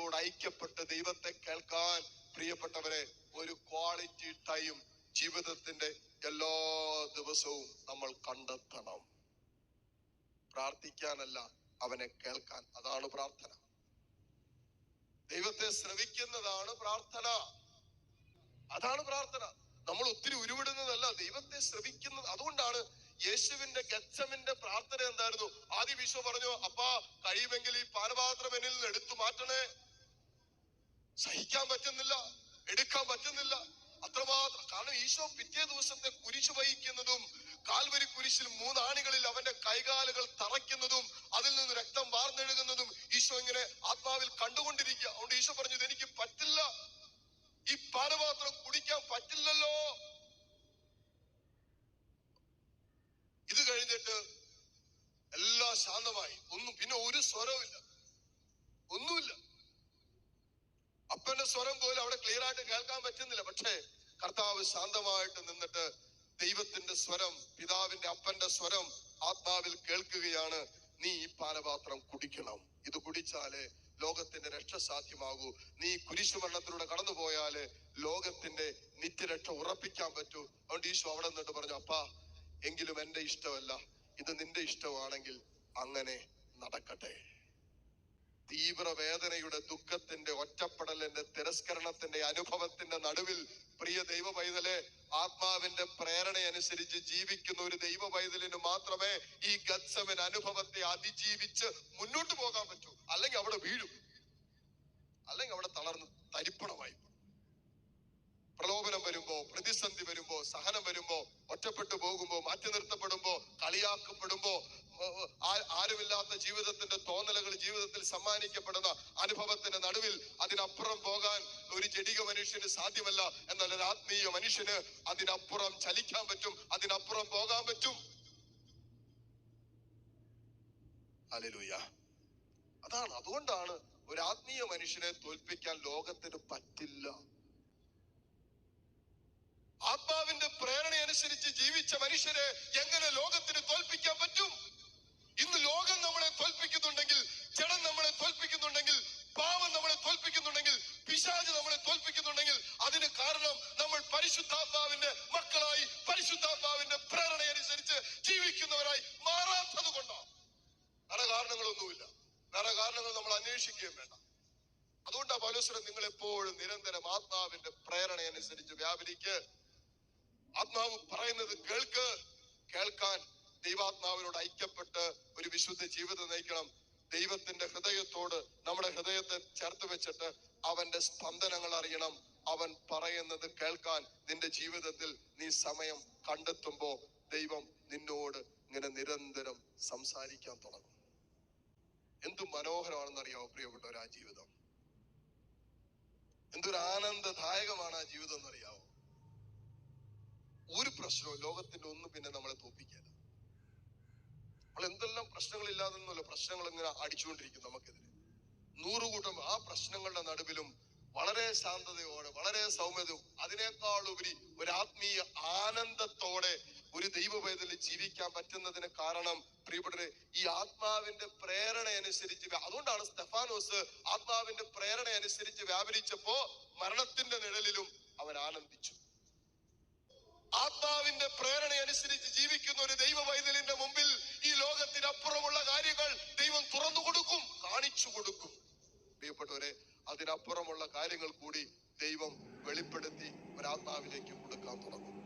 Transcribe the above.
ദൈവത്തോട് ഐക്യപ്പെട്ട് ദൈവത്തെ കേൾക്കാൻ പ്രിയപ്പെട്ടവരെ ഒരു ക്വാളിറ്റി ടൈം ജീവിതത്തിന്റെ എല്ലാ ദിവസവും നമ്മൾ കണ്ടെത്തണം. പ്രാർത്ഥിക്കാനല്ല അവനെ കേൾക്കാൻ. അതാണ് പ്രാർത്ഥന. ദൈവത്തെ ശ്രവിക്കുന്നതാണ് പ്രാർത്ഥന. അതാണ് പ്രാർത്ഥന. നമ്മൾ ഒത്തിരി ഉരുവിടുന്നതല്ല ദൈവത്തെ ശ്രവിക്കുന്നത്. അതുകൊണ്ടാണ് യേശുവിന്റെ ഗച്ഛമിന്റെ പ്രാർത്ഥന എന്തായിരുന്നു? ആദ്യം ഈശോ പറഞ്ഞു അപ്പാ കഴിയുമെങ്കിൽ ഈ പാനപാത്രം എന്നിൽ നിന്ന് എടുത്തു മാറ്റണേ. സഹിക്കാൻ പറ്റുന്നില്ല എടുക്കാൻ പറ്റുന്നില്ല. അത്രമാത്രം കാരണം ഈശോ പിറ്റേ ദിവസത്തെ കുരിശ് വഹിക്കുന്നതും കാൽവരി കുരിശിൽ മൂന്നാണികളിൽ അവന്റെ കൈകാലുകൾ തറയ്ക്കുന്നതും അതിൽ നിന്ന് രക്തം വാർന്നെഴുകുന്നതും ഈശോ ഇങ്ങനെ ആത്മാവിൽ കണ്ടുകൊണ്ടിരിക്കുക. അതുകൊണ്ട് ഈശോ പറഞ്ഞത് എനിക്ക് പറ്റില്ല. ഈ പാനപാത്രം കുടിക്കാൻ പറ്റില്ലല്ലോ. ഇത് കഴിഞ്ഞിട്ട് എല്ലാം ശാന്തമായി. ഒന്നും പിന്നെ ഒരു സ്വരവുമില്ല ഒന്നുമില്ല അപ്പന്റെ സ്വരം പോലും അവിടെ ക്ലിയർ ആയിട്ട് കേൾക്കാൻ പറ്റുന്നില്ല. പക്ഷേ കർത്താവ് ശാന്തമായിട്ട് നിന്നിട്ട് ദൈവത്തിന്റെ സ്വരം പിതാവിന്റെ അപ്പന്റെ സ്വരം ആത്മാവിൽ കേൾക്കുകയാണ്. നീ ഈ പാനപാത്രം കുടിക്കണം. ഇത് കുടിച്ചാലേ ലോകത്തിന്റെ രക്ഷ സാധ്യമാകൂ. നീ കുരിശുമരണത്തിലൂടെ കടന്നു പോയാൽ ലോകത്തിന്റെ നിത്യരക്ഷ ഉറപ്പിക്കാൻ പറ്റൂ. അതുകൊണ്ട് ഈശോ അവിടെ നിന്നിട്ട് പറഞ്ഞു അപ്പാ എങ്കിലും എന്റെ ഇഷ്ടമല്ല. ഇത് നിന്റെ ഇഷ്ടമാണെങ്കിൽ അങ്ങനെ നടക്കട്ടെ. തീവ്രവേദനയുടെ ദുഃഖത്തിന്റെ ഒറ്റപ്പെടലിന്റെ തിരസ്കരണത്തിന്റെ അനുഭവത്തിന്റെ നടുവിൽ പ്രിയ ദൈവ പൈതലെ ആത്മാവിന്റെ പ്രേരണ അനുസരിച്ച് ജീവിക്കുന്ന ഒരു ദൈവ പൈതലിന് മാത്രമേ ഈ ഗത്സവൻ അനുഭവത്തെ അതിജീവിച്ച് മുന്നോട്ട് പോകാൻ പറ്റൂ അല്ലെങ്കിൽ അവിടെ വീഴും അല്ലെങ്കിൽ അവിടെ തളർന്ന് തരിപ്പണമായി. പ്രലോഭനം വരുമ്പോ പ്രതിസന്ധി വരുമ്പോ സഹനം വരുമ്പോ ഒറ്റപ്പെട്ടു പോകുമ്പോ മാറ്റി നിർത്തപ്പെടുമ്പോ കളിയാക്കപ്പെടുമ്പോ ആരുമില്ലാത്ത ജീവിതത്തിന്റെ തോന്നലുകൾ ജീവിതത്തിൽ സമ്മാനിക്കപ്പെടുന്ന അനുഭവത്തിന്റെ നടുവിൽ അതിനപ്പുറം പോകാൻ ഒരു ജടിക മനുഷ്യന് സാധ്യമല്ല എന്നാൽ ഒരു ആത്മീയ മനുഷ്യന് അതിനപ്പുറം ചലിക്കാൻ പറ്റും അതിനപ്പുറം പോകാൻ പറ്റും. അലലൂയ അതാണ് അതുകൊണ്ടാണ് ഒരു ആത്മീയ മനുഷ്യനെ തോൽപ്പിക്കാൻ ലോകത്തിന് പറ്റില്ല. ആത്മാവിന്റെ പ്രേരണ അനുസരിച്ച് ജീവിച്ച മനുഷ്യരെ എങ്ങനെ ലോകത്തിന് തോൽപ്പിക്കാൻ പറ്റും? പരിശുദ്ധാത്മാവിന്റെ മക്കളായി പരിശുദ്ധാത്മാവിന്റെ പ്രേരണ അനുസരിച്ച് ജീവിക്കുന്നവരായി മാറാത്തത് കൊണ്ടാണ് വേറെ കാരണങ്ങളൊന്നുമില്ല. വേറെ കാരണങ്ങൾ നമ്മൾ അന്വേഷിക്കുകയും വേണ്ട. അതുകൊണ്ടാ പൗലോസ്വരം നിങ്ങൾ എപ്പോഴും നിരന്തരം ആത്മാവിന്റെ പ്രേരണ അനുസരിച്ച് വ്യാപരിക്ക്. ആത്മാവ് പറയുന്നത് കേൾക്ക്. കേൾക്കാൻ ദൈവാത്മാവിനോട് ഐക്യപ്പെട്ട് ഒരു വിശുദ്ധ ജീവിതം നയിക്കണം. ദൈവത്തിന്റെ ഹൃദയത്തോട് നമ്മുടെ ഹൃദയത്തെ ചേർത്ത് വെച്ചിട്ട് അവന്റെ സ്പന്ദനങ്ങൾ അറിയണം. അവൻ പറയുന്നത് കേൾക്കാൻ നിന്റെ ജീവിതത്തിൽ നീ സമയം കണ്ടെത്തുമ്പോ ദൈവം നിന്നോട് ഇങ്ങനെ നിരന്തരം സംസാരിക്കാൻ തുടങ്ങും. എന്തു മനോഹരമാണെന്നറിയാവോ പ്രിയപ്പെട്ടവർ ആ ജീവിതം? എന്തൊരു ആനന്ദദായകമാണ് ആ ജീവിതം എന്നറിയാവോ? ഒരു പ്രശ്നവും ലോകത്തിന്റെ ഒന്നും പിന്നെ നമ്മളെ തോപ്പിക്കരുത് നമ്മൾ എന്തെല്ലാം പ്രശ്നങ്ങളില്ലാതെന്നല്ല പ്രശ്നങ്ങൾ ഇങ്ങനെ അടിച്ചുകൊണ്ടിരിക്കും നമുക്കെതിരെ നൂറുകൂട്ടം ആ പ്രശ്നങ്ങളുടെ നടുവിലും വളരെ ശാന്തതയോടെ വളരെ സൗമ്യതയും അതിനേക്കാൾ ഉപരി ഒരു ആത്മീയ ആനന്ദത്തോടെ ഒരു ദൈവവേദത്തിൽ ജീവിക്കാൻ പറ്റുന്നതിന് കാരണം പ്രിയപ്പെട്ടവരെ ഈ ആത്മാവിന്റെ പ്രേരണ അനുസരിച്ച് അതുകൊണ്ടാണ് സ്തെഫാനോസ് ആത്മാവിന്റെ പ്രേരണ അനുസരിച്ച് വ്യാപരിച്ചപ്പോ മരണത്തിന്റെ നിഴലിലും അവൻ ആനന്ദിച്ചു. ആത്മാവിന്റെ പ്രേരണ അനുസരിച്ച് ജീവിക്കുന്ന ഒരു ദൈവ വൈതലിന്റെ മുമ്പിൽ ഈ ലോകത്തിനപ്പുറമുള്ള കാര്യങ്ങൾ ദൈവം തുറന്നു കൊടുക്കും കാണിച്ചു കൊടുക്കും പ്രിയപ്പെട്ടവരെ അതിനപ്പുറമുള്ള കാര്യങ്ങൾ കൂടി ദൈവം വെളിപ്പെടുത്തി ഒരാത്മാവിലേക്ക് കൊടുക്കാൻ തുടങ്ങും.